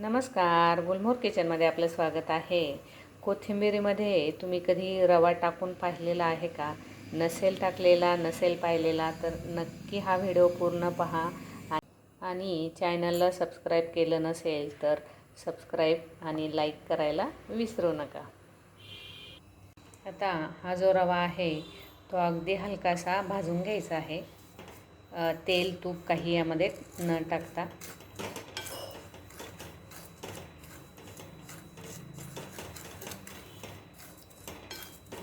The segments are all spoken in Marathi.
नमस्कार गुलमोर किचनमध्ये आपलं स्वागत आहे. कोथिंबिरीमध्ये तुम्ही कधी रवा टाकून पाहिलेला आहे का? नसेल टाकलेला नसेल पाहिलेला तर नक्की हा व्हिडिओ पूर्ण पहा. आणि चॅनलला सबस्क्राईब केलं नसेल तर सबस्क्राईब आणि लाईक करायला विसरू नका. आता हा जो रवा आहे तो अगदी हलकासा भाजून घ्यायचा आहे. तेल तूप काही यामध्ये न टाकता.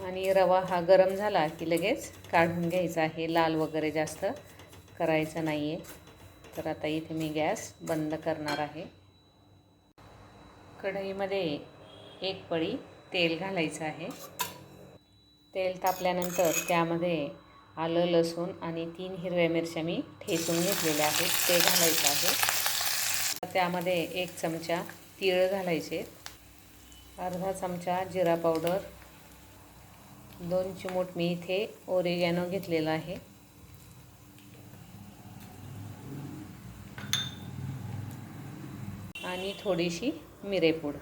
आणि रवा हा गरम झाला की लगेच काढून घ्यायचा आहे. लाल वगैरे जास्त करायचं नाही आहे तर आता इथे मी गॅस बंद करणार आहे. कढईमध्ये एक पळी तेल घालायचं आहे. तेल तापल्यानंतर त्यामध्ये आलं लसूण आणि तीन हिरव्या मिरच्या मी ठेचून घेतलेल्या आहेत. ते घालायचं आहे. त्यामध्ये एक चमचा तीळ घालायचे. अर्धा चमचा जिरा पावडर दोन चिमूट मी इथे ओरिगॅनो घेतलेला आहे. आणि थोडीशी मिरेपूड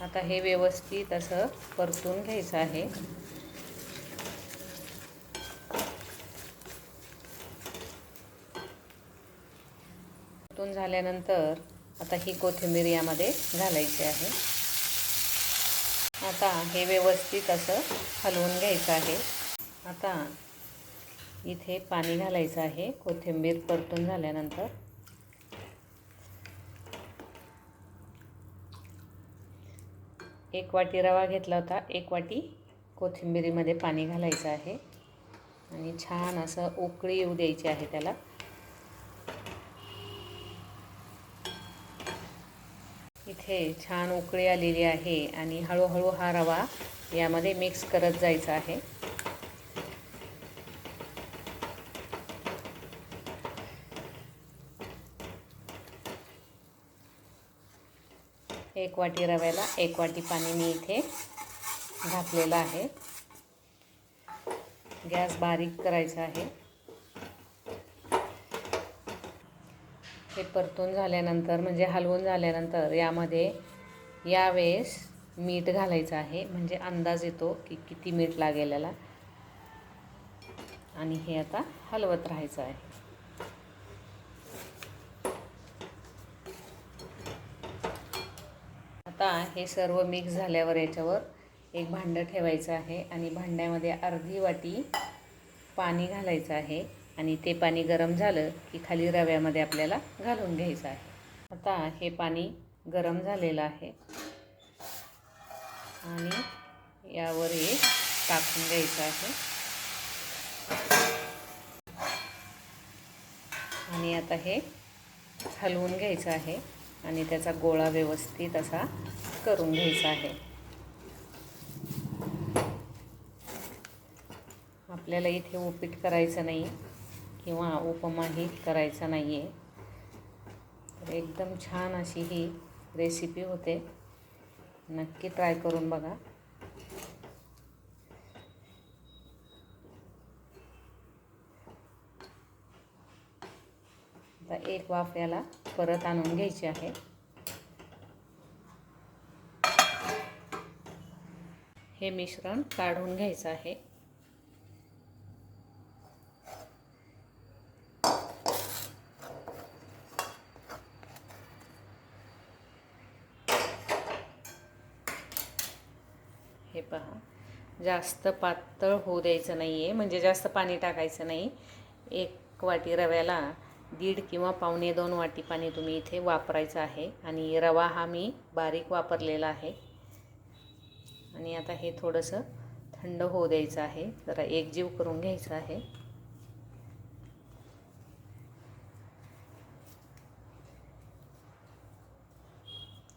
आता हे व्यवस्थित असं परतून घ्यायचं आहे. परतून झाल्यानंतर आता ही कोथिंबीर यामध्ये घालायची आहे. आता हे व्यवस्थित असं हलवून घ्यायचं आहे. आता इथे पाणी घालायचं आहे. कोथिंबीर परतून झाल्यानंतर. एक वाटी रवा घेतला होता. एक वाटी कोथिंबीरीमध्ये पाणी घालायचं आहे. आणि छान असं उकळी येऊ द्यायची आहे त्याला. इथे छान उकळी आलेली आहे आणि हळूहळू हा रवा यामध्ये मिक्स करत जायचा आहे. एक वाटी रव्याला एक वाटी पाणी मी इथे घातलेलं आहे. गॅस बारीक करायचा आहे. हे परतून झाल्यानंतर म्हणजे हलवून झाल्यानंतर यामध्ये यावेळेस मीठ घालायचं आहे. म्हणजे अंदाज येतो की किती मीठ लागेल याला. आणि हे आता हलवत राहायचं आहे. आता हे सर्व मिक्स झाल्यावर याच्यावर एक भांडं ठेवायचं आहे आणि भांड्यामध्ये अर्धी वाटी पाणी घालायचं आहे. आणि ते पाणी गरम झालं की खाली रव्यामध्ये आपल्याला घालून घ्यायचं आहे. आता हे पाणी गरम झालेलं आहे. आणि यावर हे टाकून घ्यायचं आहे. आणि आता हे हलवून घ्यायचं आहे आणि त्याचा गोळा व्यवस्थित असा करून घ्यायचा आहे. आपल्याला इथे उपीट करायचं नाही. किंवा उपमाही करायचा नाही आहे तर एकदम छान अशी ही रेसिपी होते. नक्की ट्राय करून बघा. आता एक वाफ याला परत आणून घ्यायची आहे. हे मिश्रण काढून घ्यायचं आहे हे पहा. जास्त पातळ होऊ द्यायचं नाही आहे म्हणजे जास्त पाणी टाकायचं नाही. एक वाटी रव्याला दीड किंवा पावणे दोन वाटी पाणी तुम्ही इथे वापरायचं आहे. आणि रवा हा मी बारीक वापरलेला आहे. आणि आता हे थोडंसं थंड होऊ द्यायचं आहे. जरा एकजीव करून घ्यायचं आहे.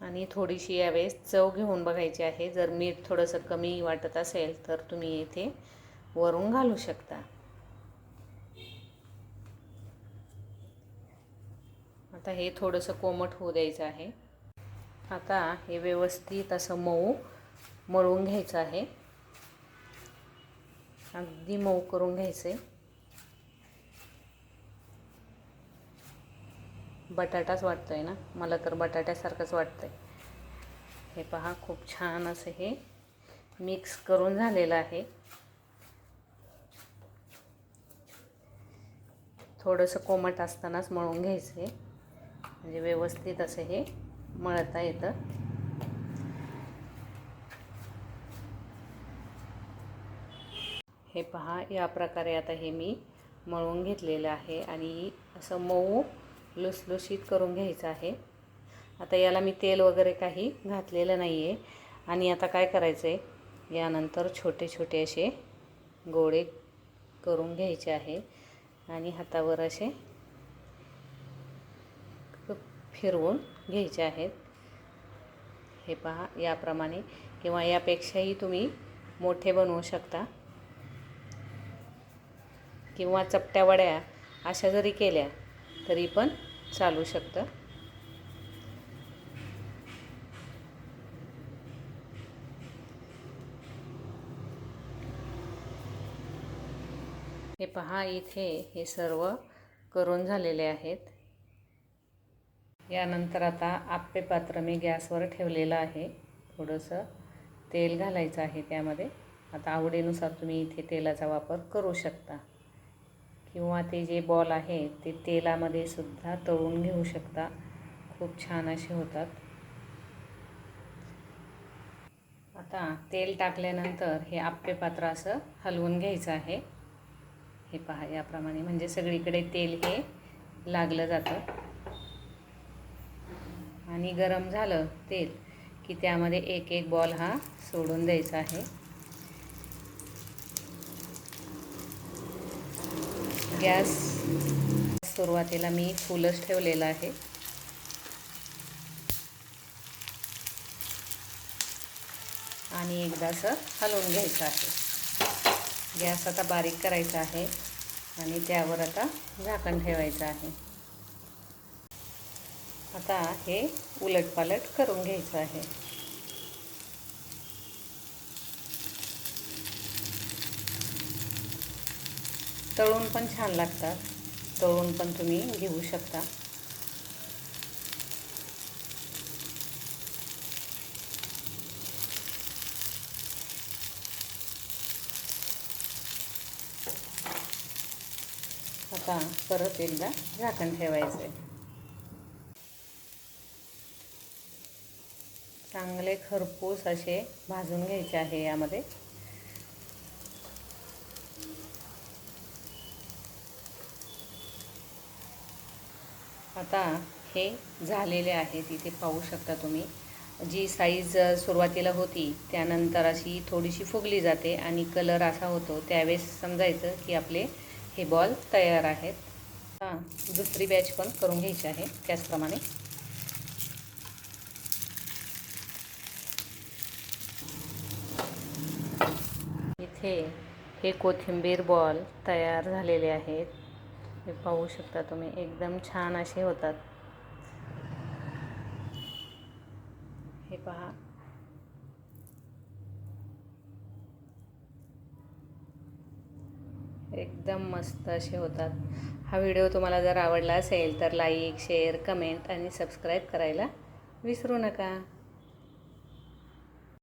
आणि थोडीशी यावेळेस चव घेऊन बघायची आहे. जर मीठ थोडंसं कमी वाटत असेल तर तुम्ही इथे वरून घालू शकता. आता हे थोडंसं कोमट होऊ द्यायचं आहे. आता हे व्यवस्थित असं मऊ मळून घ्यायचं आहे. अगदी मऊ करून घ्यायचं. आहे बटाटाच वाटतोय ना? मला तर बटाट्यासारखंच वाटतंय. हे पहा खूप छान असं हे मिक्स करून झालेलं आहे. थोडंसं कोमट असतानाच मळून घ्यायचं आहे म्हणजे व्यवस्थित असं हे मळता येतं. हे पहा या प्रकारे आता हे मी मळून घेतलेलं आहे आणि असं मऊ लुसलुशीत करून घ्यायचं आहे. आता याला मी तेल वगैरे काही घातलेलं नाही आहे आणि आता काय करायचं आहे यानंतर छोटे छोटे असे गोळे करून घ्यायचे आहे. आणि हातावर असे फिरवून घ्यायचे आहेत. हे पहा याप्रमाणे किंवा यापेक्षाही तुम्ही मोठे बनवू शकता. किंवा चपट्या वड्या अशा जरी केल्या तरी पण चालू शकतं. हे पहा इथे हे सर्व करून झालेले आहेत. यानंतर आता आप्पे पात्र मी गॅसवर ठेवलेलं आहे. थोडंसं तेल घालायचं आहे त्यामध्ये. आता आवडीनुसार तुम्ही इथे तेलाचा वापर करू शकता. किंवा ते जे बॉल आहे ते तेलामध्ये सुद्धा तळून घेऊ शकता. खूप छान असे होतात. आता तेल टाकल्यानंतर हे आप्पे पात्र असं हलवून घ्यायचं आहे. हे पहा याप्रमाणे म्हणजे सगळीकडे तेल हे लागलं जातं. आणि गरम झालं तेल की त्यामध्ये एक एक बॉल हा सोडून द्यायचा आहे. गॅस सुरुवातीला मी फुलच ठेवलेला आहे. आणि एकदा असं हलवून घ्यायचं आहे. गॅस आता बारीक करायचा आहे आणि त्यावर आता झाकण ठेवायचं आहे. आता हे उलटपालट करून घ्यायचं आहे. तळून पण छान लागतात. तळून पण तुम्ही घेऊ शकता. आता परत एकदा झाकण ठेवायचं आहे चांगले खरपूस असे भाजून घ्यायचे आहे यामध्ये. आता हे झालेले आहेत इथे पाहू शकता तुम्ही. जी साईज सुरुवातीला होती त्यानंतर अशी थोडीशी फुगली जाते आणि कलर असा होतो. त्यावेळेस समजायचं की आपले हे बॉल तयार आहेत. हां दुसरी बॅच पण करून घ्यायची आहे त्याचप्रमाणे. इथे हे कोथिंबीर बॉल तयार झालेले आहेत. हे पाहू शकता तुम्ही. एकदम छान असे होतात. हे पहा. एकदम मस्त असे होतात. हा व्हिडिओ तुम्हाला जर आवडला असेल तर लाईक शेअर कमेंट आणि सबस्क्राईब करायला विसरू नका.